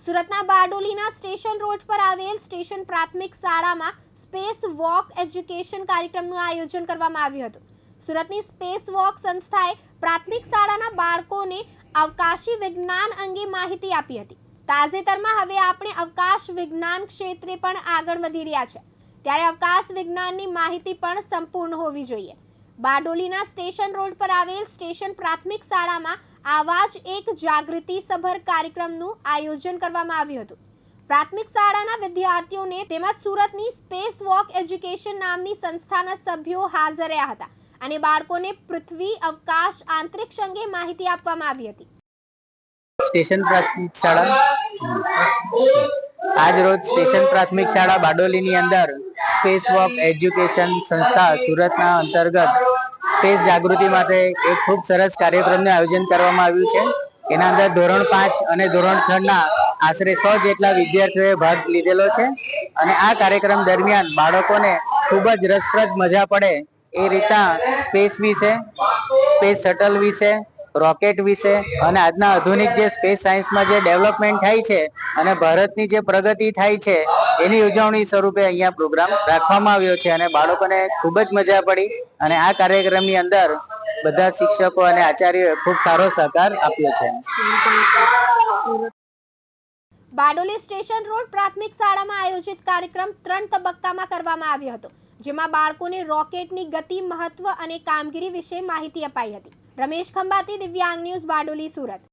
સુરતના બારડોલીના station road પર આવેલ સ્ટેશન પ્રાથમિક શાળામાં સ્પેસ વોક એજ્યુકેશન કાર્યક્રમનું આયોજન કરવામાં આવ્યું હતું. સુરતની સ્પેસ વોક સંસ્થાએ પ્રાથમિક શાળાના બાળકોને અવકાશી વિજ્ઞાન અંગે માહિતી આપી હતી. તાજેતરમાં હવે આપણે અવકાશ વિજ્ઞાન ક્ષેત્રે પણ આગળ વધી રહ્યા છે. ત્યારે અવકાશ વિજ્ઞાનની માહિતી પણ સંપૂર્ણ હોવી જોઈએ. બારડોલીના સ્ટેશન રોડ પર આવેલ સ્ટેશન પ્રાથમિક શાળામાં આવા જ એક જાગૃતિ સભર કાર્યક્રમનું આયોજન કરવામાં આવ્યું હતું. પ્રાથમિક શાળાના વિદ્યાર્થીઓને તેમજ સુરતની સ્પેસ વોક એજ્યુકેશન નામની સંસ્થાના સભ્યો હાજર રહ્યા હતા અને બાળકોને પૃથ્વી અવકાશ આંતરિક્ષ અંગે માહિતી આપવામાં આવી હતી. સ્ટેશન પ્રાથમિક શાળા? આજ રોજ સ્ટેશન પ્રાથમિક શાળા બારડોલીની અંદર સ્પેસ વોક એજ્યુકેશન સંસ્થા સુરતના અંતર્ગત સ્પેસ જાગૃતિ માટે એક ખૂબ સરસ કાર્યક્રમનું આયોજન કરવામાં આવ્યું છે. એના અંદર ધોરણ પાંચ અને ધોરણ છ ના આશરે સો જેટલા વિદ્યાર્થીઓએ ભાગ લીધેલો છે. અને આ કાર્યક્રમ દરમિયાન બાળકોને ખૂબ જ રસપ્રદ મજા પડે એ રીતના સ્પેસ વિશે, સ્પેસ શટલ વિશે, રોકેટ વિશે અને આજના આધુનિક જે સ્પેસ સાયન્સમાં જે ડેવલપમેન્ટ થાય છે અને ભારતની જે પ્રગતિ થાય છે એની ઉજવણી સ્વરૂપે અહીંયા પ્રોગ્રામ રાખવામાં આવ્યો છે અને બાળકોને ખૂબ જ મજા પડી. અને આ કાર્યક્રમની અંદર બધા શિક્ષકો અને આચાર્યોએ ખૂબ સારો સહકાર આપ્યો છે. બારડોલી સ્ટેશન રોડ પ્રાથમિક શાળામાં આયોજિત કાર્યક્રમ ત્રણ તબક્કામાં કરવામાં આવ્યો હતો, જેમાં બાળકોને રોકેટની ગતિ, મહત્વ અને કામગીરી વિશે માહિતી અપાઈ હતી. રમેશ ખંભાતી, દિવ્યાંગ ન્યૂઝ, બારડોલી, સુરત.